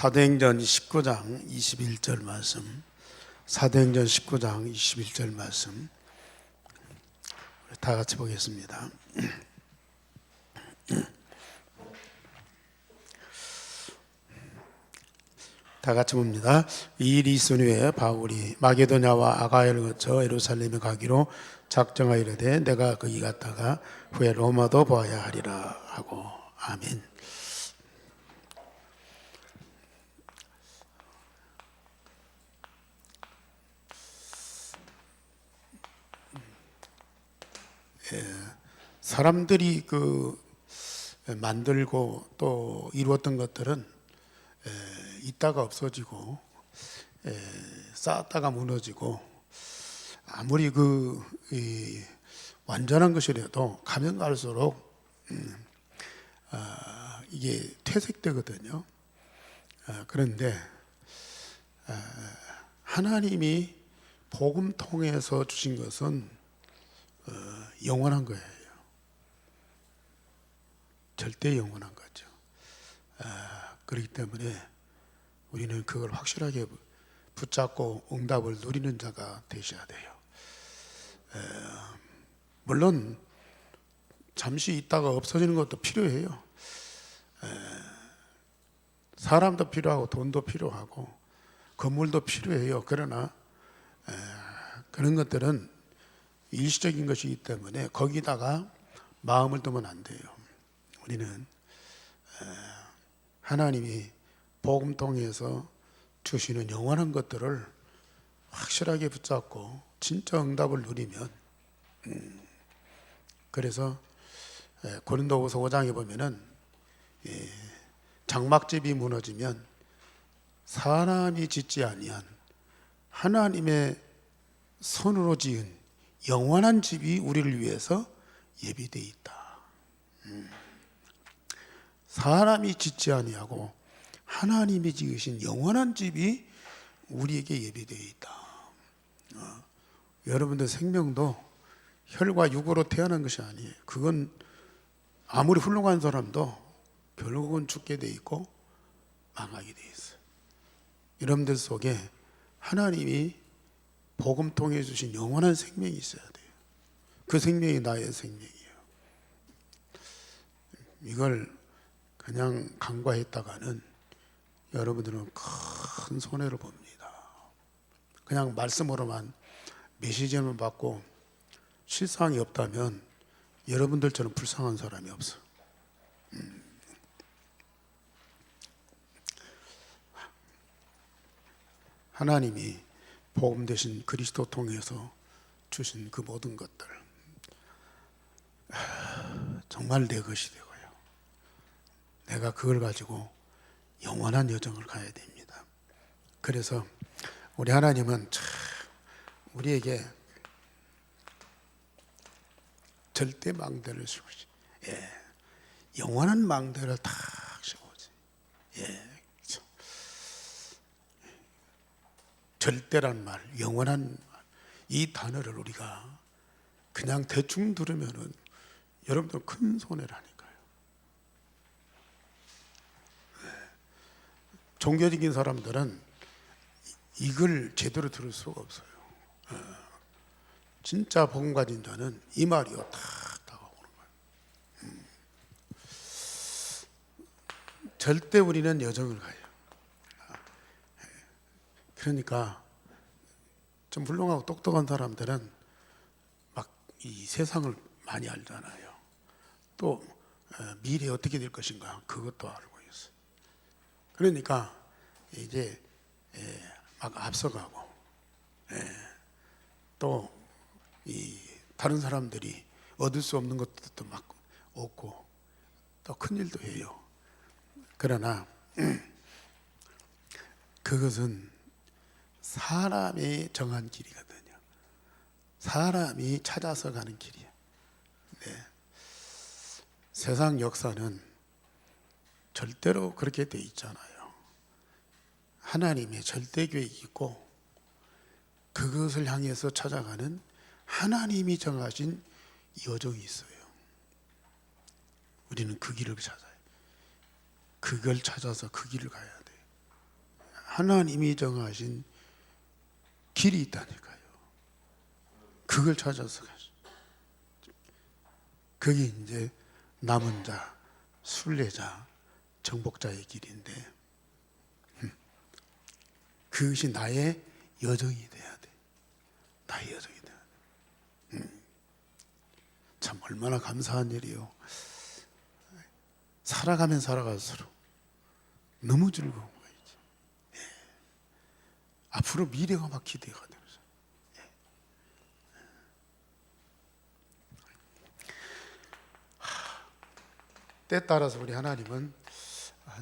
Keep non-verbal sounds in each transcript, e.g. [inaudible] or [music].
사도행전 19장 21절 말씀. 사도행전 19장 21절 말씀. 다 같이 보겠습니다. 다 같이 봅니다. 이 일이 있은 후에 바울이 마게도냐와 아가야를 거쳐 예루살렘에 가기로 작정하이르되 내가 거기 갔다가 후에 로마도 보아야 하리라 하고 아멘. 사람들이 그 만들고 또 이루었던 것들은 에, 있다가 없어지고 에, 쌓았다가 무너지고 아무리 그 이, 완전한 것이라도 가면 갈수록 음, 아, 이게 퇴색되거든요. 아, 그런데 아, 하나님이 복음 통해서 주신 것은 어, 영원한 거예요. 절대 영원한 거죠. 아, 그렇기 때문에 우리는 그걸 확실하게 붙잡고 응답을 누리는 자가 되셔야 돼요. 에, 물론 잠시 있다가 없어지는 것도 필요해요. 에, 사람도 필요하고 돈도 필요하고 건물도 필요해요. 그러나 에, 그런 것들은 일시적인 것이기 때문에 거기다가 마음을 두면 안 돼요. 우리는 하나님이 복음 통해서 주시는 영원한 것들을 확실하게 붙잡고 진짜 응답을 누리면 음, 그래서 고린도후서 5장에 보면은 장막집이 무너지면 사람이 짓지 아니한 하나님의 손으로 지은 영원한 집이 우리를 위해서 예비되어 있다. 음. 사람이 짓지 아니하고 하나님이 지으신 영원한 집이 우리에게 예비되어 있다. 어, 여러분들 생명도 혈과 육으로 태어난 것이 아니에요. 그건 아무리 훌륭한 사람도 결국은 죽게 돼 있고 망하게 돼 있어요. 여러분들 속에 하나님이 복음 통해 주신 영원한 생명이 있어야 돼요. 그 생명이 나의 생명이에요. 이걸 그냥 간과했다가는 여러분들은 큰 손해를 봅니다. 그냥 말씀으로만 메시지만 받고 실상이 없다면 여러분들처럼 불쌍한 사람이 없어. 음. 하나님이 복음 대신 그리스도 통해서 주신 그 모든 것들 정말 내 것이 되고요. 내가 그걸 가지고 영원한 여정을 가야 됩니다. 그래서 우리 하나님은 참 우리에게 절대 망대를 씌우시. 예. 영원한 망대를 탁 씌우지. 예. 절대란 말, 영원한 말, 이 단어를 우리가 그냥 대충 들으면은 여러분들 큰 손해라니까요. 네. 종교적인 사람들은 이걸 제대로 들을 수가 없어요. 네. 진짜 복음 가진 자는 이 말이요 탁 다가오는 거예요. 음. 절대 우리는 여정을 가요. 그러니까 좀 훌륭하고 똑똑한 사람들은 막 이 세상을 많이 알잖아요. 또 미래 어떻게 될 것인가 그것도 알고. 그러니까 이제 막 앞서가고 또이 다른 사람들이 얻을 수 없는 것도 막 얻고 또 큰 일도 해요. 그러나 [clears throat] 그것은 사람이 정한 길이거든요. 사람이 찾아서 가는 길이에요. 네. 세상 역사는 절대로 그렇게 돼 있잖아요. 하나님의 절대 계획이 있고 그것을 향해서 찾아가는 하나님이 정하신 여정이 있어요. 우리는 그 길을 찾아요. 그걸 찾아서 그 길을 가야 돼요. 하나님이 정하신 길이 있다니까요. 그걸 찾아서 가죠. 그게 이제 남은 자, 순례자, 정복자의 길인데 음, 그것이 나의 여정이 돼야 돼. 나의 여정이 돼야 돼. 음, 참 얼마나 감사한 일이요. 살아가면 살아갈수록 너무 즐거운. 이제. 예. 앞으로 미래가 막 기대가 되는 거죠. 예. 하, 때에 따라서 우리 하나님은 아,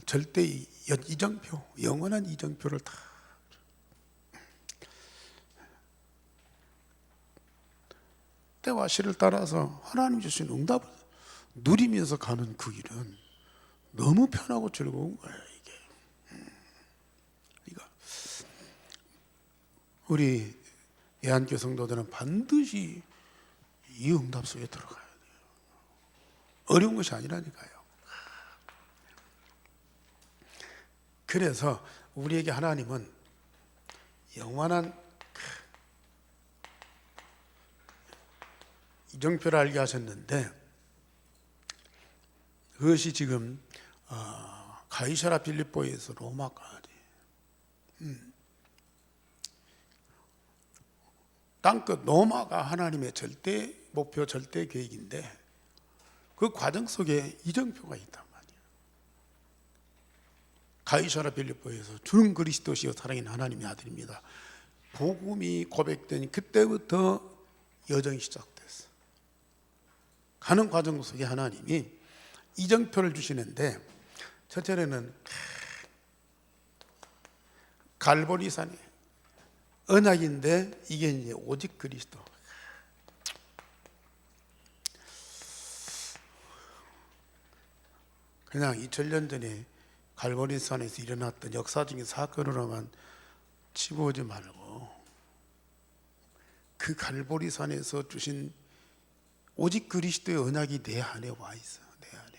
절대 이- 연- 이정표, 영원한 이정표를 다 때와 시를 따라서 하나님 주신 응답을 누리면서 가는 그 길은 너무 편하고 즐거운 거예요, 이게. 음. 그러니까 우리 예한교 성도들은 반드시 이 응답 속에 들어가야 돼요. 어려운 것이 아니라니까요. 그래서 우리에게 하나님은 영원한 이정표를 알게 하셨는데 그것이 지금 어, 가이사라 빌립보에서 로마까지 음. 땅끝 로마가 하나님의 절대 목표 절대 계획인데 그 과정 속에 이정표가 말이에요. 가이사라 빌립보에서 주는 그리스도시요 살아있는 하나님의 아들입니다. 복음이 고백된 그때부터 여정이 시작됐어. 가는 과정 속에 하나님이 이정표를 주시는데 첫째는 갈보리산에 언약인데 이게 이제 오직 그리스도. 그냥 2000년 전에 갈보리산에서 일어났던 역사적인 사건으로만 치부오지 말고 그 갈보리산에서 주신 오직 그리스도의 언약이 내 안에 와 있어. 내 안에.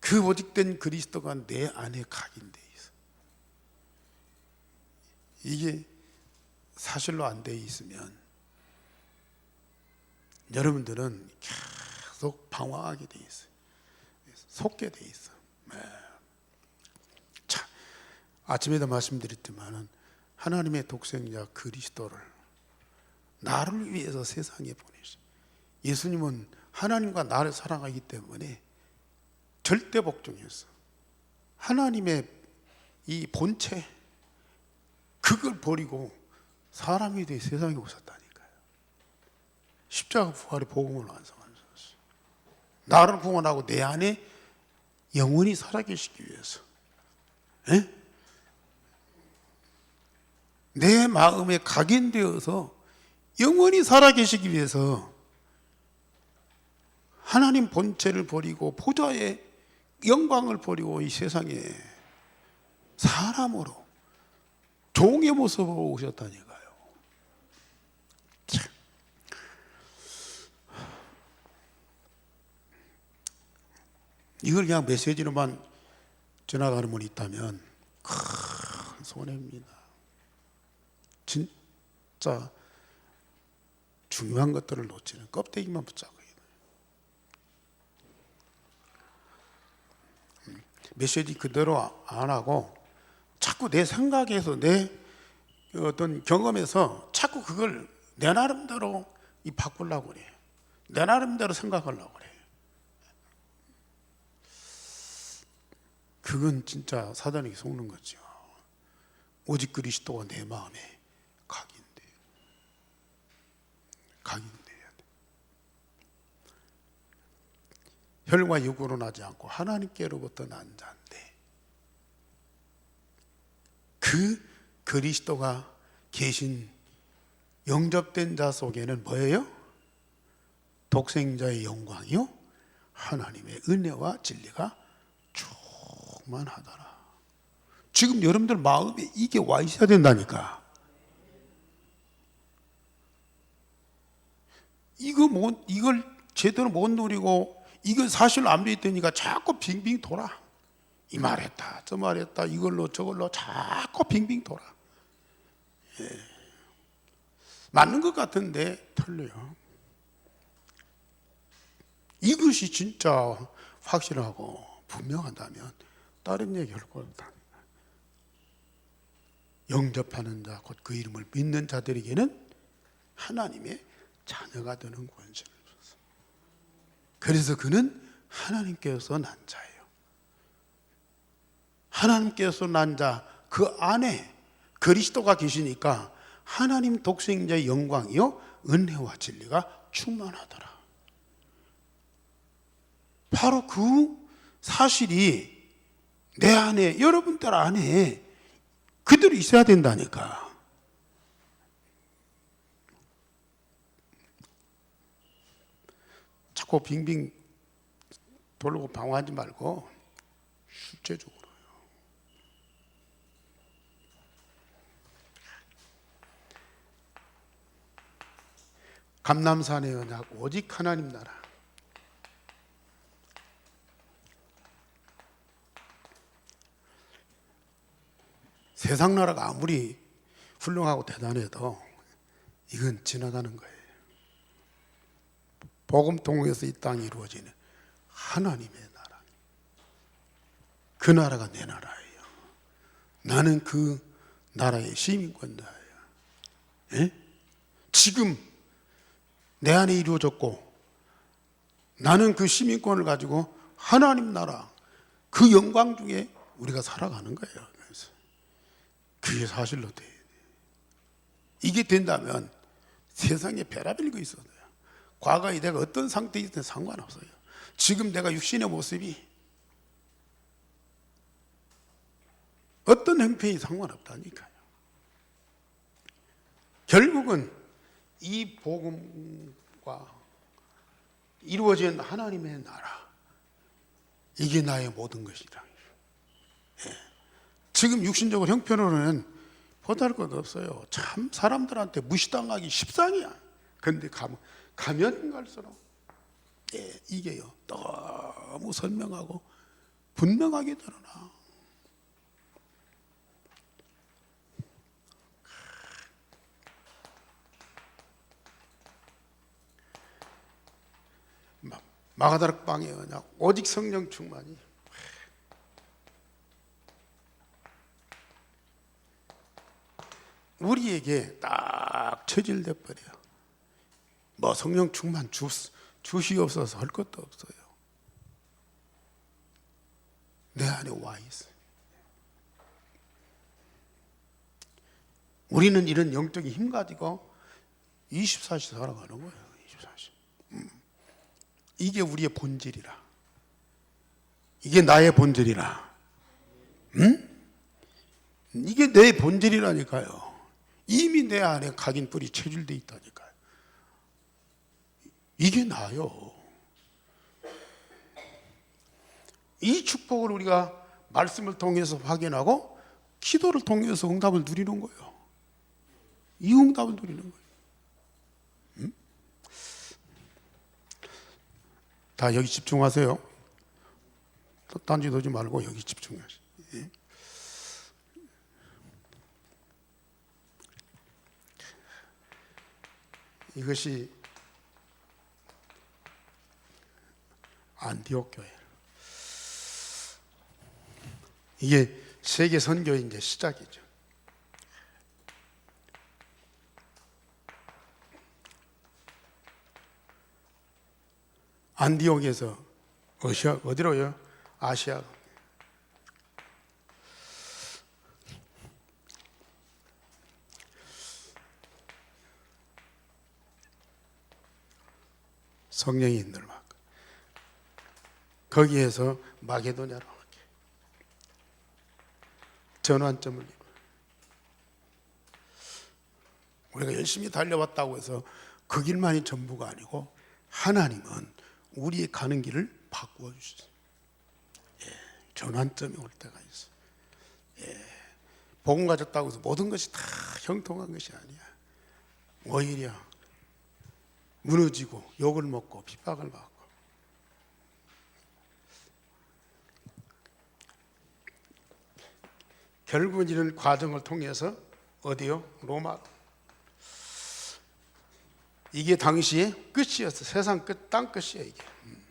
그 오직된 그리스도가 내 안에 각인돼 있어. 이게 사실로 안 돼 있으면 여러분들은 계속 방황하게 돼 있어요. 속게 돼 있어. 네. 자, 아침에도 말씀드렸지만은 하나님의 독생자 그리스도를 나를 위해서 세상에 보내시. 예수님은 하나님과 나를 사랑하기 때문에 절대 복종이었어. 하나님의 이 본체 그걸 버리고 사람이 돼 세상에 오셨다니까요. 십자가 부활의 복음을 완성하셨어. 나를 구원하고 내 안에 영원히 살아계시기 위해서. 에? 내 마음에 각인되어서 영원히 살아계시기 위해서 하나님 본체를 버리고 보좌의 영광을 버리고 이 세상에 사람으로 종의 모습으로 오셨다니까요. 참. 이걸 그냥 메시지로만 지나가는 분이 있다면 큰 손해입니다. 진짜 중요한 것들을 놓치는 껍데기만 붙잡고 음, 메시지 그대로 안 하고 자꾸 내 생각에서 내 어떤 경험에서 자꾸 그걸 내 나름대로 이 바꾸려고 그래. 내 나름대로 생각하려고 그건 진짜 사단에게 속는 거죠. 오직 그리스도가 내 마음에 각인돼. 각인돼야 돼. 혈과 육으로 나지 않고 하나님께로부터 난 자인데 그 그리스도가 계신 영접된 자 속에는 뭐예요? 독생자의 영광이요 하나님의 은혜와 진리가 충만하더라. 지금 여러분들 마음에 이게 와 있어야 된다니까. 이거 못 이걸 제대로 못 누리고 이건 사실 안 믿더니까 자꾸 빙빙 돌아. 이 말했다, 저 말했다, 이걸로 저걸로 자꾸 빙빙 돌아. 예. 맞는 것 같은데 틀려요. 이것이 진짜 확실하고 분명하다면 다른 얘기 할것 없다. 영접하는 자, 곧 그 이름을 믿는 자들에게는 하나님의 자녀가 되는 권세를 줬어. 그래서 그는 하나님께서 난 자예요. 하나님께서 난 자, 그 안에 그리스도가 계시니까 하나님 독생자의 영광이요, 은혜와 진리가 충만하더라. 바로 그 사실이 내 안에, 여러분들 안에 그대로 있어야 된다니까. 자꾸 빙빙 돌고 방황하지 말고 실제적으로요. 감남산의 언약 오직 하나님 나라. 세상 나라가 아무리 훌륭하고 대단해도 이건 지나가는 거예요. 복음 통해서 이 땅이 이루어지는 하나님의 나라. 그 나라가 내 나라예요. 나는 그 나라의 시민권자예요. 예? 지금 내 안에 이루어졌고 나는 그 시민권을 가지고 하나님 나라 그 영광 중에 우리가 살아가는 거예요. 그게 사실로 돼요. 이게 된다면 세상에 별의별 거 있어요. 과거에 내가 어떤 상태에 있든 상관없어요. 지금 내가 육신의 모습이 어떤 형편이 상관없다니까요. 결국은 이 복음과 이루어진 하나님의 나라 이게 나의 모든 것이다. 예. 지금 육신적으로 형편으로는 보잘 것 없어요. 참 사람들한테 무시당하기 십상이야. 근데 가면 가면 갈수록 예, 이게요 너무 선명하고 분명하게 드러나. 마- 마가다락 방에 그냥 오직 성령 충만이 우리에게 딱 처질돼 버려. 뭐 성령 충만 주, 주시옵소서 할 것도 없어요. 내 안에 와 있어요. 우리는 이런 영적인 힘 가지고 24시 살아가는 거예요. 24시. 음. 이게 우리의 본질이라. 이게 나의 본질이라. 음? 이게 내 본질이라니까요. 이미 내 안에 각인 뿌리 체질돼 있다니까요. 이게 나요. 이 축복을 우리가 말씀을 통해서 확인하고 기도를 통해서 응답을 누리는 거예요. 이 응답을 누리는 거예요. 음? 다 여기 집중하세요. 딴짓 하지 말고 여기 집중하세요. 예? 이것이 안디옥 교회. 이게 세계 선교의 이제 시작이죠. 안디옥에서 어디로요? 아시아. 성령이 인도를 거기에서 마게도냐로. 전환점을. 우리가 열심히 달려왔다고 해서 그 길만이 전부가 아니고 하나님은 우리의 가는 길을 바꾸어 주셨어요. 예, 전환점이 올 때가 있어. 예, 복음 가졌다고 해서 모든 것이 다 형통한 것이 아니야. 오히려 무너지고 욕을 먹고 핍박을 받고. 결국은 이런 과정을 통해서 어디요? 로마. 이게 당시의 끝이었어. 세상 끝, 땅 끝이야 이게. 음.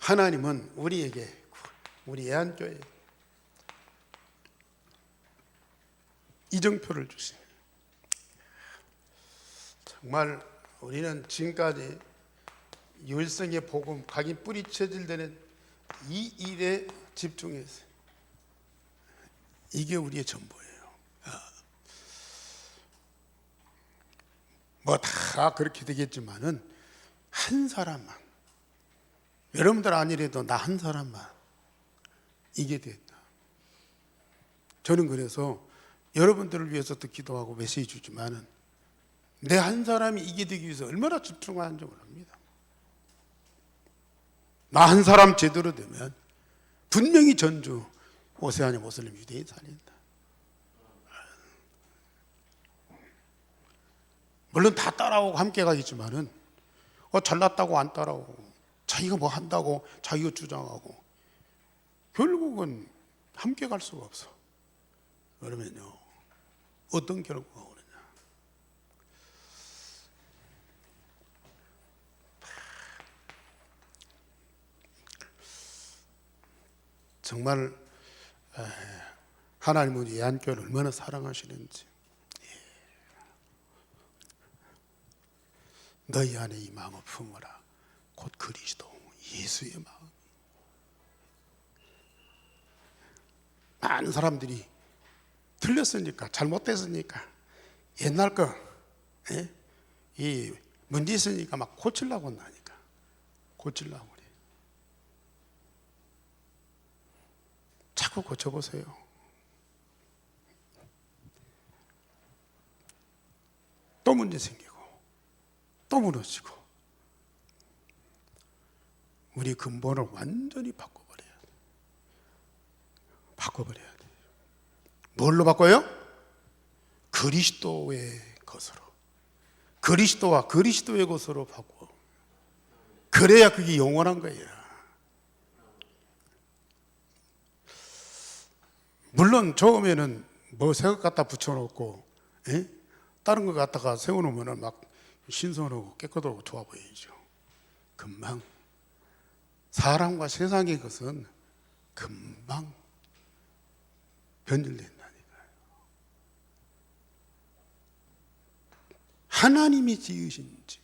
하나님은 우리에게 우리 애한교회 이정표를 주신 정말 우리는 지금까지 유일성의 복음 각인 뿌리쳐질 때는 이 일에 집중해서 이게 우리의 전부예요. 뭐 다 그렇게 되겠지만은 한 사람만 여러분들 아니래도 나 한 사람만 이게 됐다. 저는 그래서 여러분들을 위해서도 기도하고 메시지 주지만은 내 한 사람이 이게 되기 위해서 얼마나 집중하는지 모릅니다. 나 한 사람 제대로 되면 분명히 전주 오세아니 모슬림 유대인 살린다. 물론 다 따라오고 함께 가겠지만은 어, 잘났다고 안 따라오고 자기가 뭐 한다고 자기가 주장하고 결국은 함께 갈 수가 없어. 그러면요 어떤 결과가 오느냐? 정말 에, 하나님은 이 한교를 얼마나 사랑하시는지 예. 너희 안에 이 마음을 품어라 곧 그리스도 예수의 마음 많은 사람들이 틀렸으니까 잘못됐으니까. 옛날 거 예? 이 문제 있으니까 막 고치려고 한다니까. 고치려고 그래 자꾸 고쳐보세요. 또 문제 생기고 또 무너지고. 우리 근본을 완전히 바꿔버려야 돼. 바꿔버려야 돼 뭘로 바꿔요? 그리스도의 것으로. 그리스도와 그리스도의 것으로 바꿔. 그래야 그게 영원한 거야 물론 처음에는 뭐 새것 갖다 붙여놓고 에? 다른 거 갖다가 세워놓으면 막 신선하고 깨끗하고 좋아 보이죠. 금방. 사람과 세상의 것은 금방 변질된다니까요. 하나님이 지으신 집,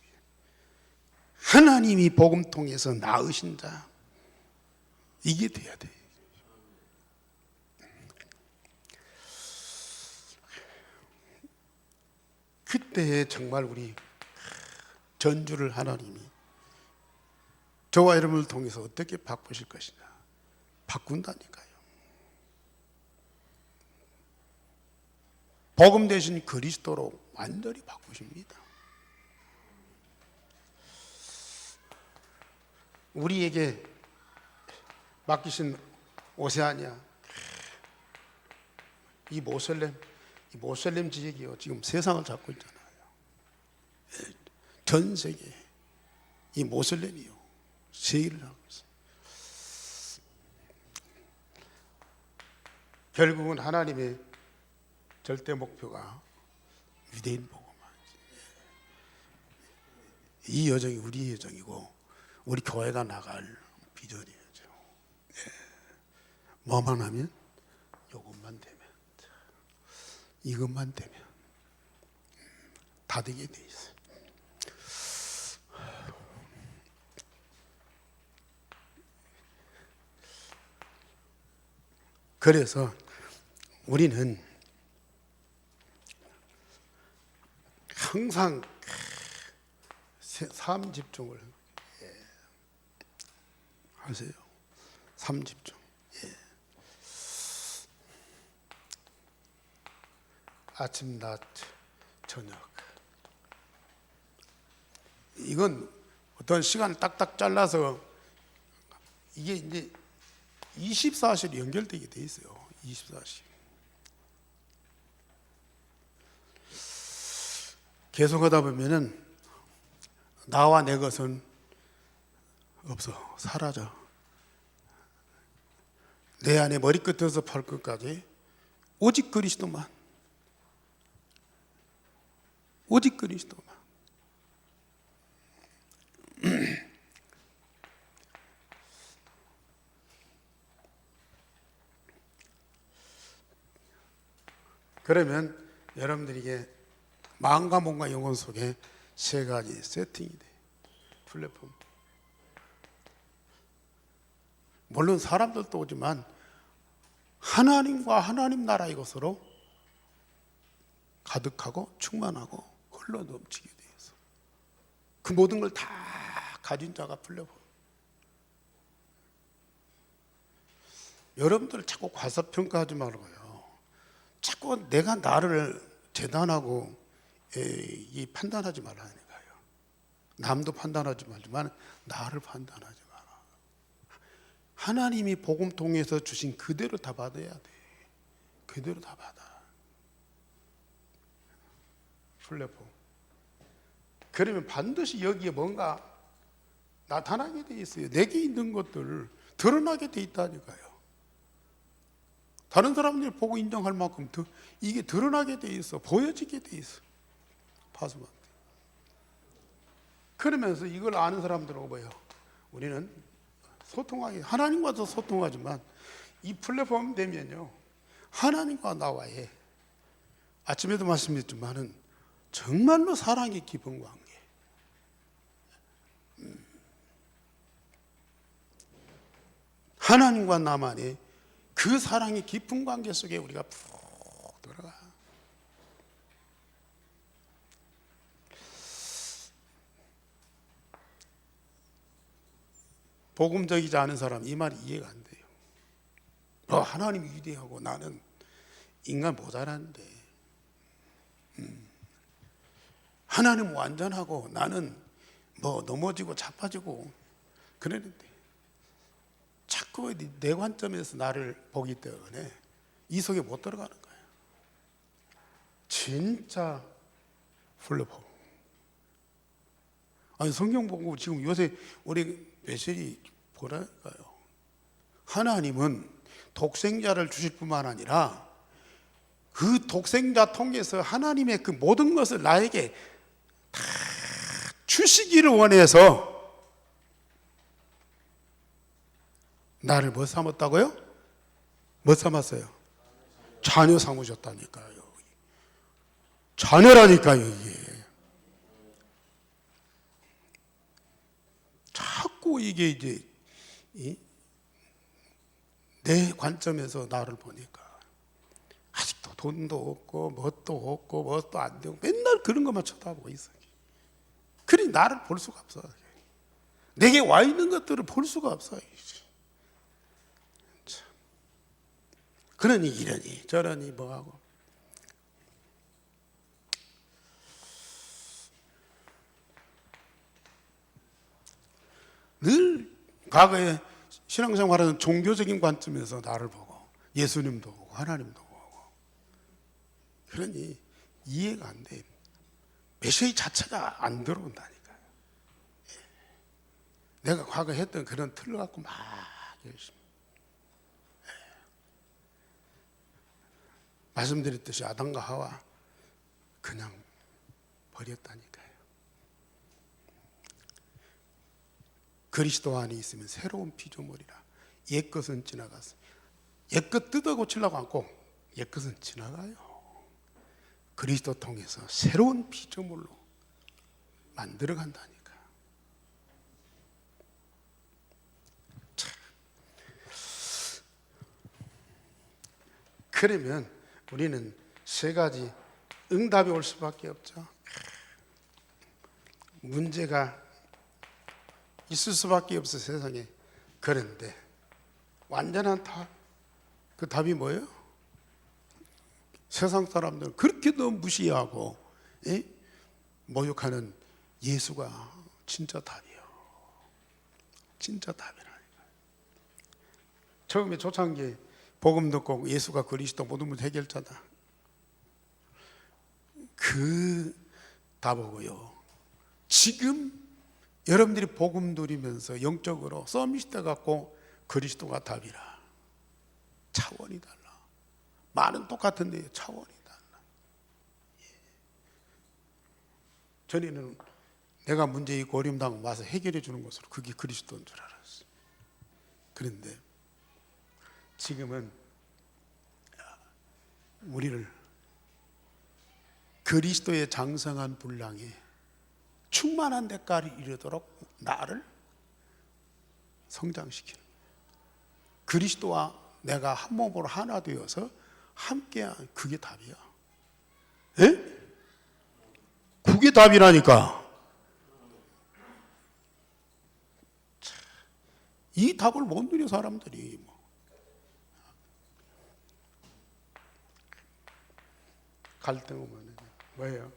하나님이 복음 통해서 낳으신 자, 이게 돼야 돼. 그때 정말 우리 전주를 하나님이 저와 여러분을 통해서 어떻게 바꾸실 것이냐 바꾼다니까요. 복음 대신 그리스도로 완전히 바꾸십니다. 우리에게 맡기신 오세아니아 이 모슬렘 이 모슬렘 지역이요 지금 세상을 잡고 있잖아요. 전 세계 이 모슬렘이요 세일을 하고 있어요. 결국은 하나님의 절대 목표가 유대인 복음 이 여정이 우리 여정이고 우리 교회가 나갈 비전이죠. 예. 뭐만 하면 이것만 되면 이것만 되면 다 되게 돼 있어요. 그래서 우리는 항상 삶 집중을 예, 하세요. 삶 집중. 예. 아침, 낮, 저녁. 이건 어떤 시간 딱딱 잘라서 이게 이제 24시로 연결되게 돼 있어요. 24시. 계속 하다 보면은 나와 내 것은 없어. 사라져. 내 안에 머리끝에서 발끝까지. 오직 그리스도만. 오직 그리스도만. [clears throat] 그러면 여러분들에게 마음과 몸과 영혼 속에 세 가지 세팅이 돼 플랫폼 물론 사람들도 오지만 하나님과 하나님 나라의 것으로 가득하고 충만하고 흘러 넘치게 돼 있어. 그 모든 걸 다 가진 자가 플랫폼. 여러분들 자꾸 과소평가하지 말고요. 자꾸 내가 나를 재단하고 에, 이 판단하지 말라니까요. 남도 판단하지 말지만 나를 판단하지 마라. 하나님이 복음 통해서 주신 그대로 다 받아야 돼. 그대로 다 받아. 플랫폼. 그러면 반드시 여기에 뭔가 나타나게 돼 있어요. 내게 있는 것들 드러나게 돼 있다니까요. 다른 사람들이 보고 인정할 만큼 더 이게 드러나게 돼 있어. 보여지게 돼 있어. 파수만. 그러면서 이걸 아는 사람들은 뭐예요? 우리는 소통하기 하나님과도 소통하지만 이 플랫폼 되면요 하나님과 나와의 아침에도 말씀드렸지만은 정말로 사랑이 깊은 관계. 음. 하나님과 나만의 그 사랑이 깊은 관계 속에 우리가 푹 들어가. 복음적이지 않은 사람 이 말이 이해가 안 돼요. 어, 하나님이 위대하고 나는 인간 모자란데. 음. 하나님 완전하고 나는 뭐 넘어지고 자빠지고 그랬는데 자꾸 내 관점에서 나를 보기 때문에 이 속에 못 들어가는 거예요. 진짜 플러퍼. 아니 성경 보고 지금 요새 우리 메시지 보라니까요. 하나님은 독생자를 주실 뿐만 아니라 그 독생자 통해서 하나님의 그 모든 것을 나에게 다 주시기를 원해서 나를 뭐 삼았다고요? 뭐 삼았어요? 자녀 삼으셨다니까요. 자녀라니까요, 이게. 자꾸 이게 이제 이? 내 관점에서 나를 보니까 아직도 돈도 없고 뭣도 없고 뭣도 안 되고 맨날 그런 것만 쳐다보고 있어. 그러니 나를 볼 수가 없어. 내게 와 있는 것들을 볼 수가 없어. 참. 그러니 이러니 저러니 뭐하고 과거에 신앙생활하는 종교적인 관점에서 나를 보고 예수님도 보고 하나님도 보고 그러니 이해가 안 돼. 메시지 자체가 안 들어온다니까요. 예. 내가 과거 했던 그런 틀을 갖고 막 열심히. 예. 말씀드렸듯이 아담과 하와 그냥 버렸다니까요. 그리스도 안에 있으면 새로운 피조물이라 옛 것은 지나갔어. 옛것 뜯어 고치려고 하고 옛 것은 지나가요. 그리스도 통해서 새로운 피조물로 만들어 간다니까. 참. 그러면 우리는 세 가지 응답이 올 수밖에 없죠. 문제가 있을 수밖에 없어 세상에. 그런데 완전한 답, 그 답이 뭐예요? 세상 사람들은 그렇게 너무 무시하고 예? 모욕하는 예수가 진짜 답이에요. 진짜 답이라니까. 처음에 초창기 복음 듣고 예수가 그리스도 모든 문 해결자다. 그 답하고요. 지금 여러분들이 복음 누리면서 영적으로 서밋돼 갖고 그리스도가 답이라. 차원이 달라. 말은 똑같은데 차원이 달라. 예. 전에는 내가 문제 있고 어려움 당하면 와서 해결해 주는 것으로 그게 그리스도인 줄 알았어. 그런데 지금은 우리를 그리스도의 장성한 분량에 충만한 데까지 이르도록 나를 성장시키는. 그리스도와 내가 한 몸으로 하나 되어서 함께 그게 답이야. 예? 그게 답이라니까. 참, 이 답을 못 누려 사람들이 뭐. 갈등 오면 뭐예요?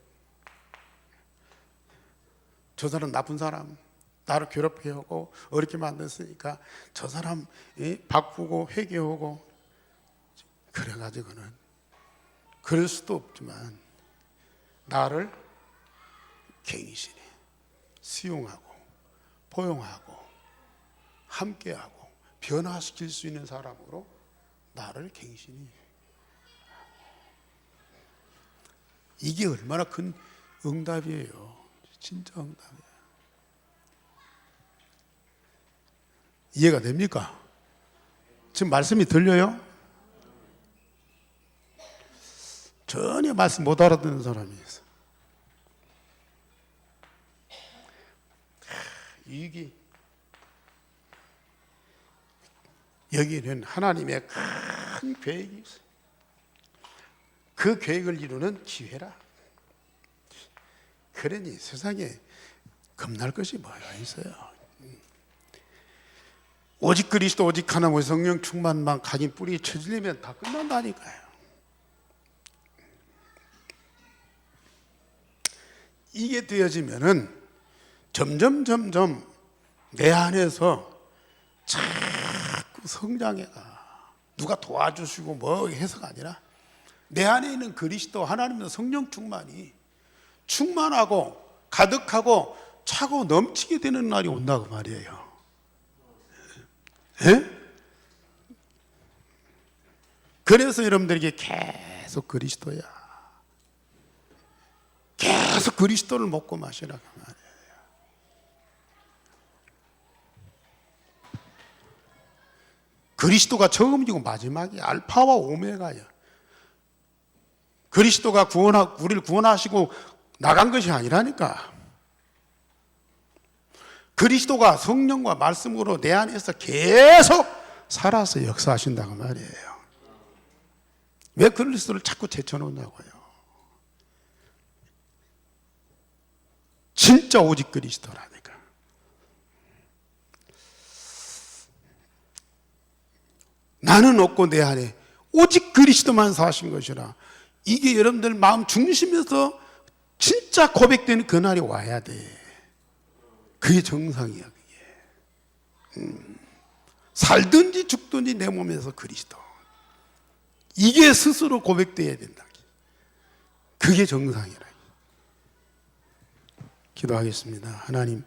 저 사람 나쁜 사람 나를 괴롭게 하고 어렵게 만들었으니까 저 사람 예, 바꾸고 회개하고 그래가지고는 그럴 수도 없지만 나를 갱신해 수용하고 포용하고 함께하고 변화시킬 수 있는 사람으로 나를 갱신해 이게 얼마나 큰 응답이에요. 진짜 응답이에요. 이해가 됩니까? 지금 말씀이 들려요? 전혀 말씀 못 알아듣는 사람이 있어. 이게 여기는 하나님의 큰 계획이 있어요. 그 계획을 이루는 기회라. 그러니 세상에 겁날 것이 뭐가 있어요. 오직 그리스도 오직 하나님의 성령 충만만 각인 뿌리 쳐질리면 다 끝난다니까요. 이게 되어지면은 점점 점점 내 안에서 자꾸 성장해가 누가 도와주시고 뭐 해서가 아니라 내 안에 있는 그리스도 하나님의 성령 충만이 충만하고 가득하고 차고 넘치게 되는 날이 온다고 말이에요. 예? 그래서 여러분들에게 계속 그리스도야. 계속 그리스도를 먹고 마시라고 말이에요. 그리스도가 처음이고 마지막이 알파와 오메가야. 그리스도가 구원하 우리를 구원하시고 나간 것이 아니라니까. 그리스도가 성령과 말씀으로 내 안에서 계속 살아서 역사하신다고 말이에요. 왜 그리스도를 자꾸 제쳐놓냐고요. 진짜 오직 그리스도라니까. 나는 없고 내 안에 오직 그리스도만 사신 것이라. 이게 여러분들 마음 중심에서 진짜 고백되는 그날이 와야 돼. 그게 정상이야, 그게. 음. 살든지 죽든지 내 몸에서 그리스도. 이게 스스로 고백돼야 된다. 그게 정상이라. 기도하겠습니다. 하나님,